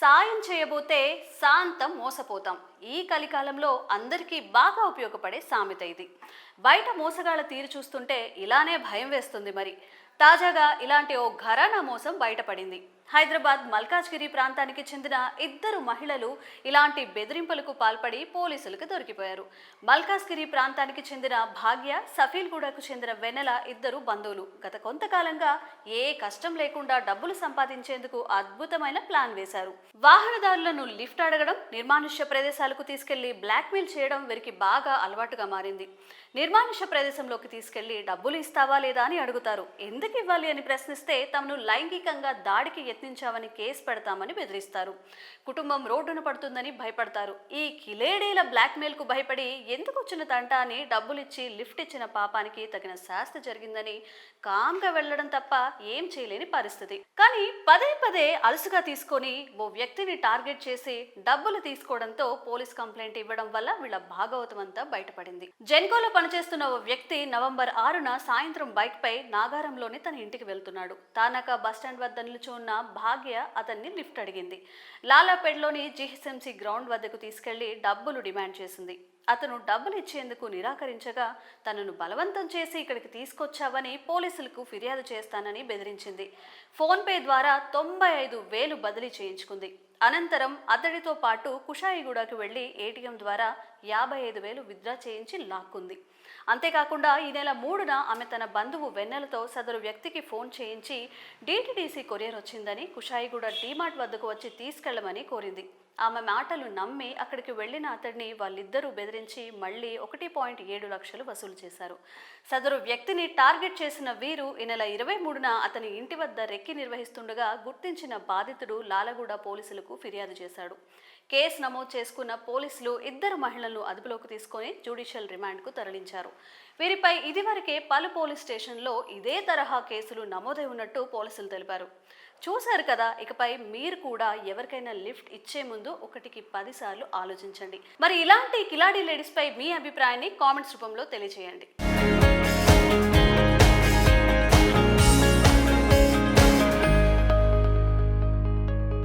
సాయం చేయబోతే శాంతం మోసపోతాం. ఈ కలికాలంలో అందరికీ బాగా ఉపయోగపడే సామెత ఇది. బయట మోసగాళ్ళ తీరు చూస్తుంటే ఇలానే భయం వేస్తుంది మరి. తాజాగా ఇలాంటి ఓ ఘరానా మోసం బయటపడింది. హైదరాబాద్ మల్కాజ్గిరి ప్రాంతానికి చెందిన ఇద్దరు మహిళలు ఇలాంటి బెదిరింపులకు పాల్పడి పోలీసులకు దొరికిపోయారు. మల్కాజ్గిరి ప్రాంతానికి చెందిన భాగ్య సఫీల్గూడకు చెందిన వెన్నెల ఇద్దరు బంధువులు. గత కొంతకాలంగా ఏ కష్టం లేకుండా డబ్బులు సంపాదించేందుకు అద్భుతమైన ప్లాన్ వేశారు. వాహనదారులను లిఫ్ట్ అడగడం నిర్మానుష్య ప్రదేశాలకు తీసుకెళ్ళి బ్లాక్మెయిల్ చేయడం వీరికి బాగా అలవాటుగా మారింది. నిర్మానుష్య ప్రదేశంలోకి తీసుకెళ్ళి డబ్బులు ఇస్తావా లేదా అని అడుగుతారు. ఎందుకు ఎందుకు ఇవ్వాలి అని ప్రశ్నిస్తే తమను లైంగికంగా దాడికి యత్నించామని కేసు పెడతామని బెదిరిస్తారు. కుటుంబం రోడ్డున పడుతుందని భయపడతారు. ఈ కిలేడీల బ్లాక్మెయిల్కు భయపడి ఎందుకు వచ్చిన తంట అని డబ్బులిచ్చి లిఫ్ట్ ఇచ్చిన పాపానికి తగిన శాస్తి జరిగిందని కామ్గా వెళ్ళడం తప్ప ఏం చేయలేని పరిస్థితి. కానీ పదే పదే అలసుగా తీసుకొని ఓ వ్యక్తిని టార్గెట్ చేసి డబ్బులు తీసుకోవడంతో పోలీస్ కంప్లైంట్ ఇవ్వడం వల్ల వీళ్ళ భాగవతం అంతా బయటపడింది. జెన్కోలో పనిచేస్తున్న ఓ వ్యక్తి నవంబర్ ఆరున సాయంత్రం బైక్ పై నాగారంలోని తన ఇంటికి వెళ్తున్నాడు. తానక బస్టాండ్ వద్ద నిలిచి ఉన్న భాగ్య అతన్ని లిఫ్ట్ అడిగింది. లాలాపేడ్లోని జిహెచ్ఎంసీ గ్రౌండ్ వద్దకు తీసుకెళ్ళి డబ్బులు డిమాండ్ చేసింది. అతను డబ్బులు ఇచ్చేందుకు నిరాకరించగా తనను బలవంతం చేసి ఇక్కడికి తీసుకొచ్చావని పోలీసులకు ఫిర్యాదు చేస్తానని బెదిరించింది. ఫోన్పే ద్వారా తొంభై ఐదు వేలు బదిలీ చేయించుకుంది. అనంతరం అతడితో పాటు కుషాయిగూడకు వెళ్ళి ఏటీఎం ద్వారా యాభై ఐదు వేలు విత్డ్రా చేయించి లాక్కుంది. అంతేకాకుండా ఈ నెల మూడున ఆమె తన బంధువు వెన్నెలతో సదరు వ్యక్తికి ఫోన్ చేయించి డీటీడీసీ కొరియర్ వచ్చిందని కుషాయిగూడ డీమార్ట్ వద్దకు వచ్చి తీసుకెళ్ళమని కోరింది. ఆమె మాటలు నమ్మి అక్కడికి వెళ్ళిన అతడిని వాళ్ళిద్దరూ బెదిరించి మళ్ళీ ఒకటి పాయింట్ ఏడు లక్షలు వసూలు చేశారు. సదరు వ్యక్తిని టార్గెట్ చేసిన వీరు ఈ నెల ఇరవై మూడున అతని ఇంటి వద్ద రెక్కి నిర్వహిస్తుండగా గుర్తించిన బాధితుడు లాలగూడ పోలీసులకు ఫిర్యాదు చేశాడు. కేసు నమోదు చేసుకున్న పోలీసులు ఇద్దరు మహిళలను అదుపులోకి తీసుకొని జ్యుడిషియల్ రిమాండ్కు తరలించారు. వీరిపై ఇదివరకే పలు పోలీస్ స్టేషన్లో ఇదే తరహా కేసులు నమోదై ఉన్నట్టు పోలీసులు తెలిపారు. చూశారు కదా ఇకపై మీరు కూడా ఎవరికైనా లిఫ్ట్ ఇచ్చే ముందు ముందు ఒకటికి పదిసార్లు ఆలోచించండి. మరి ఇలాంటి కిలాడీ లేడీస్పై మీ అభిప్రాయాన్ని కామెంట్స్ రూపంలో తెలియజేయండి